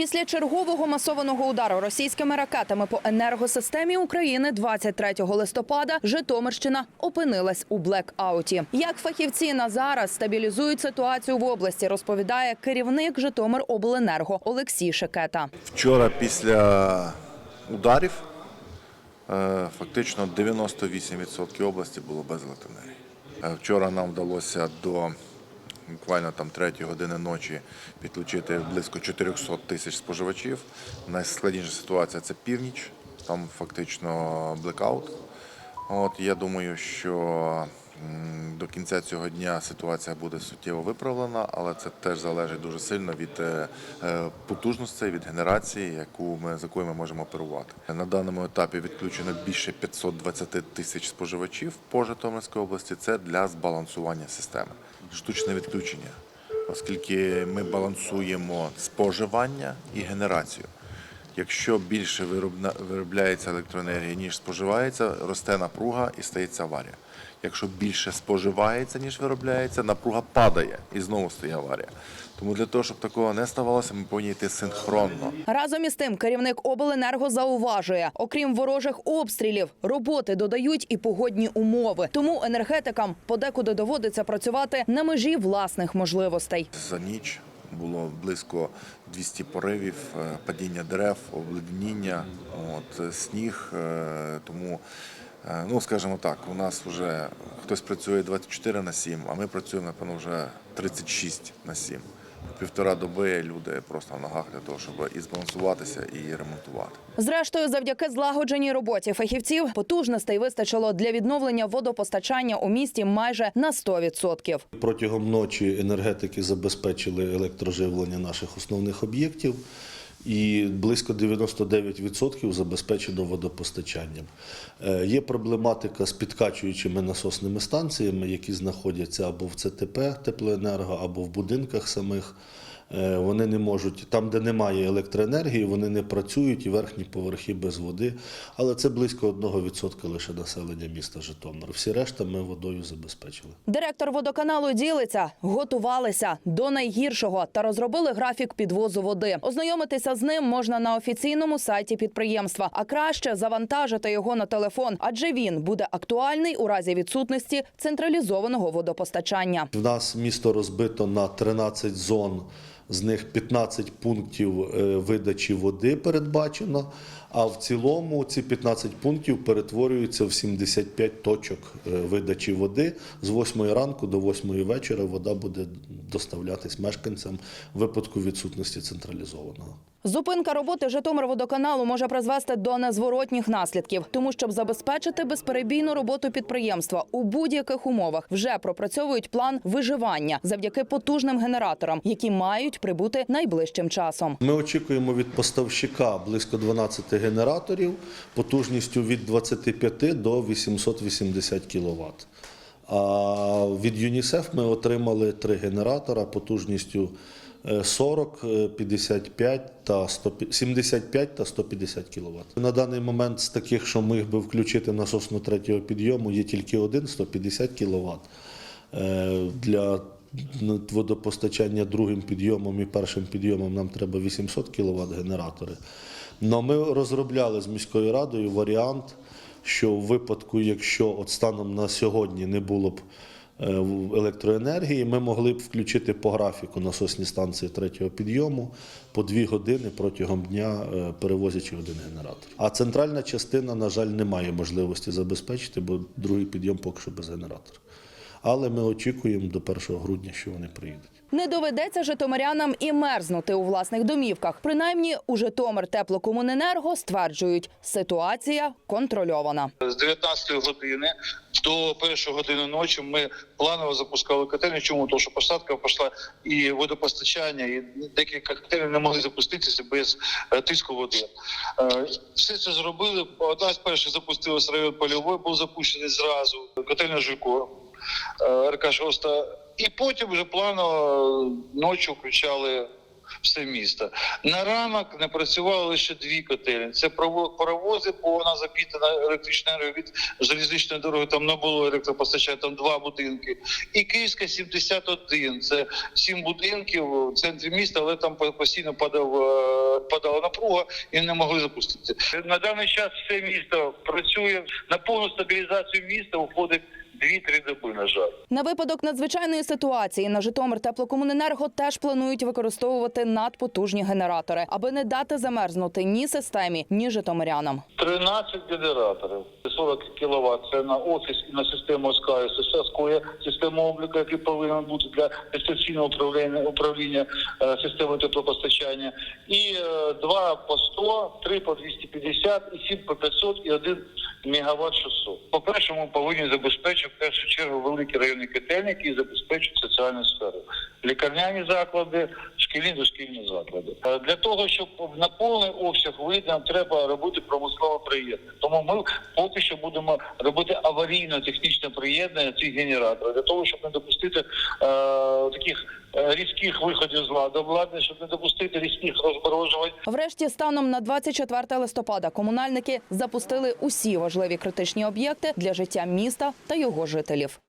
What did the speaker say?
Після чергового масованого удару російськими ракетами по енергосистемі України 23 листопада Житомирщина опинилась у блекауті. Як фахівці на зараз стабілізують ситуацію в області, розповідає керівник Житомиробленерго Олексій Шекета. Вчора після ударів е, фактично 98% області було без електроенергії. Вчора нам вдалося до буквально там 3 години ночі підключити близько 400 тисяч споживачів. Найскладніша ситуація це північ, там фактично блекаут. От я думаю, що до кінця цього дня ситуація буде суттєво виправлена, але це теж залежить дуже сильно від е, е, потужностей, від генерації, яку ми за якою ми можемо оперувати. На даному етапі відключено більше 520 тисяч споживачів по Житомирській області. Це для збалансування системи. Штучне відключення, оскільки ми балансуємо споживання і генерацію. Якщо більше виробляється електроенергії, ніж споживається, росте напруга і стається аварія. Якщо більше споживається, ніж виробляється, напруга падає і знову стає аварія. Тому для того, щоб такого не ставалося, ми повинні йти синхронно. Разом із тим, керівник обленерго зауважує, окрім ворожих обстрілів, роботи додають і погодні умови. Тому енергетикам подекуди доводиться працювати на межі власних можливостей. За ніч було близько 200 поривів, е, падіння дерев, обледеніння, от, е, сніг. е, Тому, ну скажімо так, у нас вже хтось працює 24 на 7, а ми працюємо, напевно, вже 36 на 7. Півтора доби люди просто на ногах для того, щоб і збалансуватися, і ремонтувати. Зрештою, завдяки злагодженій роботі фахівців потужностей вистачило для відновлення водопостачання у місті майже на 100%. Протягом ночі енергетики забезпечили електроживлення наших основних об'єктів. І близько 99% забезпечено водопостачанням. Е, Є проблематика з підкачуючими насосними станціями, які знаходяться або в ЦТП теплоенерго, або в будинках самих. Е, Вони не можуть там, де немає електроенергії, вони не працюють і верхні поверхи без води. Але це близько 1% лише населення міста Житомир. Всі решта ми водою забезпечили. Директор водоканалу ділиться, готувалися до найгіршого та розробили графік підвозу води. Ознайомитися з ним можна на офіційному сайті підприємства, а краще завантажити його на телефон, адже він буде актуальний у разі відсутності централізованого водопостачання. В нас місто розбито на 13 зон, з них 15 пунктів е, видачі води передбачено. А в цілому ці 15 пунктів перетворюються в 75 точок е, видачі води. З 8 ранку до 8 вечора вода буде доставлятись мешканцям в випадку відсутності централізованого. Зупинка роботи Житомирводоканалу може призвести до незворотніх наслідків, тому щоб забезпечити безперебійну роботу підприємства у будь-яких умовах вже пропрацьовують план виживання завдяки потужним генераторам, які мають прибути найближчим часом. Ми очікуємо від поставщика близько 12 генераторів потужністю від 25 до 880 кВт. А від ЮНІСЕФ ми отримали три генератора потужністю е, 40, е, 55 та 100, 75 та 150 кВт. На даний момент з таких, що ми би включити насосно третього підйому, є тільки один 150 кВт. Е, Для водопостачання другим підйомом і першим підйомом нам треба 800 кВт генератори. Но ми розробляли з міською радою варіант, що в випадку, якщо от станом на сьогодні не було б е, електроенергії, ми могли б включити по графіку насосні станції третього підйому по дві години протягом дня, е, перевозячи один генератор. А центральна частина, на жаль, не має можливості забезпечити, бо другий підйом поки що без генератора. Але ми очікуємо до 1 грудня, що вони приїдуть. Не доведеться житомирянам і мерзнути у власних домівках. Принаймні, у Житомир теплокомуненерго стверджують, ситуація контрольована. З 19 години до першої години ночі ми планово запускали котельні. Чому? Тому що посадка пішла і водопостачання, і декілька котелів не могли запуститися без е, тиску води. Е, Все це зробили. Одна з перших запустилась район польовий, був запущений зразу. Котельня Жуйко, е, РК 6. І потім вже планово ночі включали все місто. На ранок не працювали лише дві котельні. Це паровози, бо вона запітана електричною енергією від залізничної дороги. Там не було електропостачання, там два будинки. І Київська 71. Це сім будинків в центрі міста, але там постійно падав, е, падала напруга і не могли запустити. На даний час все місто працює на повну стабілізацію міста. Уходить 2-3 доби. На жаль. На випадок надзвичайної ситуації на Житомир теплокомуненерго теж планують використовувати надпотужні генератори, аби не дати замерзнути ні системі, ні житомирянам. 13 генераторів, 40 кВт – це на офіс і на систему СКА, СКОЄ, систему обліку, який повинен бути для дистанційного управління, управління е, системою теплопостачання. І е, два по 100, три по 250, і сім по 500, і один мегаватт 600. По-перше, ми повинні забезпечити в першу чергу великі районні котельні, які забезпечують соціальну сферу. Лікарняні заклади, шкільні дошкільні заклади. Для того, щоб на повний обсяг нам треба робити промислове приєднання. Тому ми поки що будемо робити аварійно-технічне приєднання цих генераторів для того, щоб не допустити е, таких е, різких виходів з ладу обладнання, щоб не допустити різких розморожувань. Врешті, станом на 24 листопада, комунальники запустили усі важливі критичні об'єкти для життя міста та його жителів.